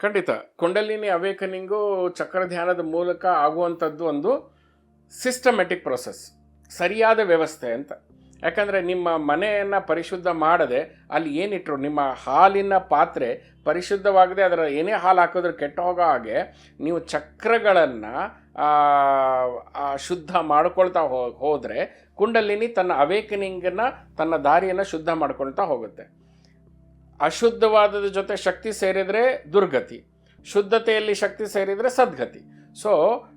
ಖಂಡಿತ. ಕುಂಡಲಿನಿ ಅವೇಕನಿಂಗು ಚಕ್ರ ಧ್ಯಾನದ ಮೂಲಕ ಆಗುವಂಥದ್ದು ಒಂದು ಸಿಸ್ಟಮೆಟಿಕ್ ಪ್ರೊಸೆಸ್ ಸರಿಯಾದ ವ್ಯವಸ್ಥೆ ಅಂತ. ಯಾಕಂದರೆ ನಿಮ್ಮ ಮನೆಯನ್ನು ಪರಿಶುದ್ಧ ಮಾಡದೆ ಅಲ್ಲಿ ಏನಿಟ್ಟರು ನಿಮ್ಮ ಹಾಲಿನ ಪಾತ್ರೆ ಪರಿಶುದ್ಧವಾಗದೆ ಅದರ ಏನೇ ಹಾಲು ಹಾಕಿದ್ರೆ ಕೆಟ್ಟ ಹೋಗೋ ಹಾಗೆ ನೀವು ಚಕ್ರಗಳನ್ನು ಶುದ್ಧ ಮಾಡ್ಕೊಳ್ತಾ ಹೋದರೆ ಕುಂಡಲಿನಿ ತನ್ನ ಅವೇಕನಿಂಗನ್ನು ತನ್ನ ದಾರಿಯನ್ನು ಶುದ್ಧ ಮಾಡ್ಕೊಳ್ತಾ ಹೋಗುತ್ತೆ. ಅಶುದ್ಧವಾದದ ಜೊತೆ ಶಕ್ತಿ ಸೇರಿದರೆ ದುರ್ಗತಿ ಶುದ್ಧತೆಯಲ್ಲಿ ಶಕ್ತಿ ಸೇರಿದರೆ ಸದ್ಗತಿ. ಸೊ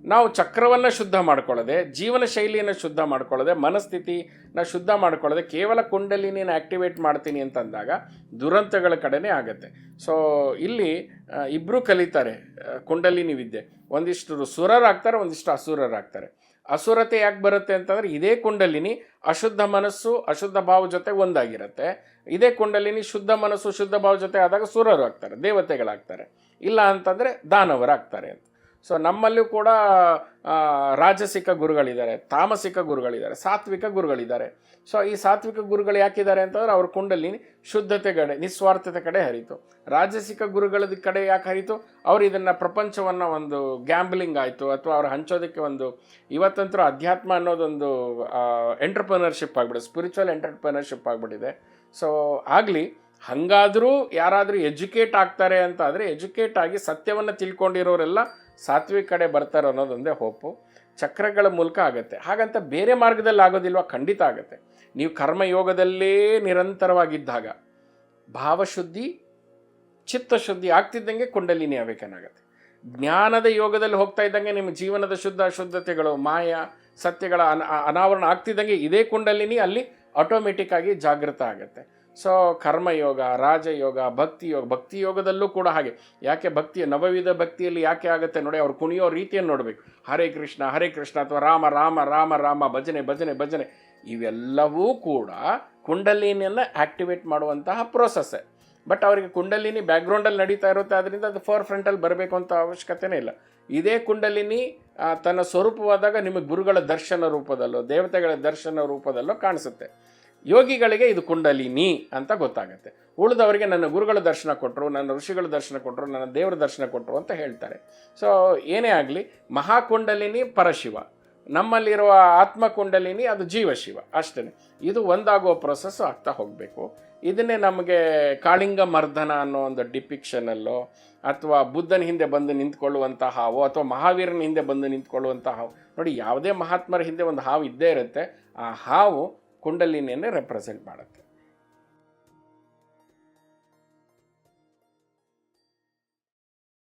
ನಾವು ಚಕ್ರವನ್ನು ಶುದ್ಧ ಮಾಡ್ಕೊಳ್ಳದೆ, ಜೀವನ ಶೈಲಿಯನ್ನು ಶುದ್ಧ ಮಾಡ್ಕೊಳ್ಳದೆ, ಮನಸ್ಥಿತಿನ ಶುದ್ಧ ಮಾಡ್ಕೊಳ್ಳದೆ, ಕೇವಲ ಕುಂಡಲಿನಿನ ಆ್ಯಕ್ಟಿವೇಟ್ ಮಾಡ್ತೀನಿ ಅಂತಂದಾಗ ದುರಂತಗಳ ಕಡೆನೇ ಆಗುತ್ತೆ. ಸೊ ಇಲ್ಲಿ ಇಬ್ಬರು ಕಲಿತಾರೆ ಕುಂಡಲಿನಿ ವಿದ್ಯೆ. ಒಂದಿಷ್ಟು ಸುರರಾಗ್ತಾರೆ, ಒಂದಿಷ್ಟು ಅಸುರರಾಗ್ತಾರೆ. ಅಸುರತೆ ಯಾಕೆ ಬರುತ್ತೆ ಅಂತಂದರೆ, ಇದೇ ಕುಂಡಲಿನಿ ಅಶುದ್ಧ ಮನಸ್ಸು, ಅಶುದ್ಧ ಭಾವ ಜೊತೆ ಒಂದಾಗಿರುತ್ತೆ. ಇದೇ ಕುಂಡಲಿನಿ ಶುದ್ಧ ಮನಸ್ಸು, ಶುದ್ಧ ಭಾವ ಜೊತೆ ಆದಾಗ ಸುರರು ಆಗ್ತಾರೆ, ದೇವತೆಗಳಾಗ್ತಾರೆ. ಇಲ್ಲ ಅಂತಂದರೆ ದಾನವರಾಗ್ತಾರೆ ಅಂತ. ಸೊ ನಮ್ಮಲ್ಲೂ ಕೂಡ ರಾಜಸಿಕ ಗುರುಗಳಿದ್ದಾರೆ, ತಾಮಸಿಕ ಗುರುಗಳಿದ್ದಾರೆ, ಸಾತ್ವಿಕ ಗುರುಗಳಿದ್ದಾರೆ. ಸೊ ಈ ಸಾತ್ವಿಕ ಗುರುಗಳು ಯಾಕಿದ್ದಾರೆ ಅಂತಂದ್ರೆ ಅವ್ರ ಕುಂಡಲ್ಲಿ ಶುದ್ಧತೆ ಕಡೆ, ನಿಸ್ವಾರ್ಥತೆ ಕಡೆ ಹರಿತು. ರಾಜಸಿಕ ಗುರುಗಳ ಕಡೆ ಯಾಕೆ ಹರಿತು? ಅವ್ರು ಇದನ್ನು ಪ್ರಪಂಚವನ್ನು ಒಂದು ಗ್ಯಾಂಬ್ಲಿಂಗ್ ಆಯಿತು, ಅಥವಾ ಅವ್ರು ಹಂಚೋದಕ್ಕೆ ಒಂದು ಇವತ್ತಂತೂ ಅಧ್ಯಾತ್ಮ ಅನ್ನೋದೊಂದು ಎಂಟರ್ಪ್ರನರ್ಶಿಪ್ ಆಗಿಬಿಡುತ್ತೆ ಸ್ಪಿರಿಚುವಲ್ ಎಂಟರ್ಪ್ರನರ್ಶಿಪ್ ಆಗಿಬಿಟ್ಟಿದೆ. ಸೊ ಆಗಲಿ, ಹಾಗಾದರೂ ಯಾರಾದರೂ ಎಜುಕೇಟ್ ಆಗ್ತಾರೆ ಅಂತ ಆದರೆ ಎಜುಕೇಟ್ ಆಗಿ ಸತ್ಯವನ್ನು ತಿಳ್ಕೊಂಡಿರೋರೆಲ್ಲ ಸಾತ್ವಿಕ ಕಡೆ ಬರ್ತಾರೆ ಅನ್ನೋದೊಂದೇ ಹೋಪು. ಚಕ್ರಗಳ ಮೂಲಕ ಆಗುತ್ತೆ. ಹಾಗಂತ ಬೇರೆ ಮಾರ್ಗದಲ್ಲಿ ಆಗೋದಿಲ್ವಾ? ಖಂಡಿತ ಆಗುತ್ತೆ. ನೀವು ಕರ್ಮಯೋಗದಲ್ಲೇ ನಿರಂತರವಾಗಿದ್ದಾಗ ಭಾವಶುದ್ಧಿ, ಚಿತ್ತಶುದ್ಧಿ ಆಗ್ತಿದ್ದಂಗೆ ಕುಂಡಲಿನಿ ಆಗಬೇಕಾಗುತ್ತೆ ಜ್ಞಾನದ ಯೋಗದಲ್ಲಿ ಹೋಗ್ತಾ ಇದ್ದಂಗೆ ನಿಮ್ಮ ಜೀವನದ ಶುದ್ಧ ಅಶುದ್ಧತೆಗಳು, ಮಾಯ, ಸತ್ಯಗಳ ಅನ, ಅನಾವರಣ ಆಗ್ತಿದ್ದಂಗೆ ಇದೇ ಕುಂಡಲಿನಿ ಅಲ್ಲಿ ಆಟೋಮೆಟಿಕ್ ಆಗಿ ಜಾಗೃತ ಆಗುತ್ತೆ. ಸೊ ಕರ್ಮಯೋಗ, ರಾಜಯೋಗ ಭಕ್ತಿ ಯೋಗ ಭಕ್ತಿ ಯೋಗದಲ್ಲೂ ಕೂಡ ಹಾಗೆ. ಯಾಕೆ ಭಕ್ತಿಯ ನವವಿಧ ಭಕ್ತಿಯಲ್ಲಿ ಯಾಕೆ ಆಗುತ್ತೆ ನೋಡಿ ಅವ್ರು ಕುಣಿಯೋ ರೀತಿಯನ್ನು ನೋಡಬೇಕು. ಹರೇ ಕೃಷ್ಣ ಹರೇ ಕೃಷ್ಣ ಅಥವಾ ರಾಮ ರಾಮ ರಾಮ ರಾಮ, ಭಜನೆ ಭಜನೆ ಭಜನೆ. ಇವೆಲ್ಲವೂ ಕೂಡ ಕುಂಡಲಿನಿಯನ್ನು ಆ್ಯಕ್ಟಿವೇಟ್ ಮಾಡುವಂತಹ ಪ್ರೋಸೆಸ್. ಬಟ್ ಅವರಿಗೆ ಕುಂಡಲಿನಿ ಬ್ಯಾಕ್ಗ್ರೌಂಡಲ್ಲಿ ನಡೀತಾ ಇರುತ್ತೆ ಅದರಿಂದ ಅದು ಫೋರ್ ಫ್ರಂಟಲ್ಲಿ ಬರಬೇಕು ಅಂತ ಅವಶ್ಯಕತೆನೇ ಇಲ್ಲ. ಇದೇ ಕುಂಡಲಿನಿ ತನ್ನ ಸ್ವರೂಪವಾದಾಗ ನಿಮಗೆ ಗುರುಗಳ ದರ್ಶನ ರೂಪದಲ್ಲೋ, ದೇವತೆಗಳ ದರ್ಶನ ರೂಪದಲ್ಲೋ ಕಾಣಿಸುತ್ತೆ. ಯೋಗಿಗಳಿಗೆ ಇದು ಕುಂಡಲಿನಿ ಅಂತ ಗೊತ್ತಾಗುತ್ತೆ. ಉಳಿದವರಿಗೆ ನನ್ನ ಗುರುಗಳ ದರ್ಶನ ಕೊಟ್ಟರು ನನ್ನ ಋಷಿಗಳ ದರ್ಶನ ಕೊಟ್ಟರು ನನ್ನ ದೇವರ ದರ್ಶನ ಕೊಟ್ಟರು ಅಂತ ಹೇಳ್ತಾರೆ. ಸೊ ಏನೇ ಆಗಲಿ, ಮಹಾಕುಂಡಲಿನಿ ಪರಶಿವ. ನಮ್ಮಲ್ಲಿರುವ ಆತ್ಮಕುಂಡಲಿನಿ ಅದು ಜೀವಶಿವ ಅಷ್ಟೇ ಇದು ಒಂದಾಗುವ ಪ್ರೊಸೆಸ್ ಆಗ್ತಾ ಹೋಗಬೇಕು. ಇದನ್ನೇ ನಮಗೆ ಕಾಳಿಂಗ ಮರ್ದನ ಅನ್ನೋ ಒಂದು ಡಿಪಿಕ್ಷನಲ್ಲೋ ಅಥವಾ ಬುದ್ಧನ ಹಿಂದೆ ಬಂದು ನಿಂತ್ಕೊಳ್ಳುವಂಥ ಹಾವು ಅಥವಾ ಮಹಾವೀರನ ಹಿಂದೆ ಬಂದು ನಿಂತ್ಕೊಳ್ಳುವಂಥ ಹಾವು ನೋಡಿ, ಯಾವುದೇ ಮಹಾತ್ಮರ ಹಿಂದೆ ಒಂದು ಹಾವು ಇದ್ದೇ ಇರುತ್ತೆ. ಆ ಹಾವು ಕುಂಡಲಿನಿಯನ್ನೇ ರೆಪ್ರೆಸೆಂಟ್ ಮಾಡುತ್ತೆ.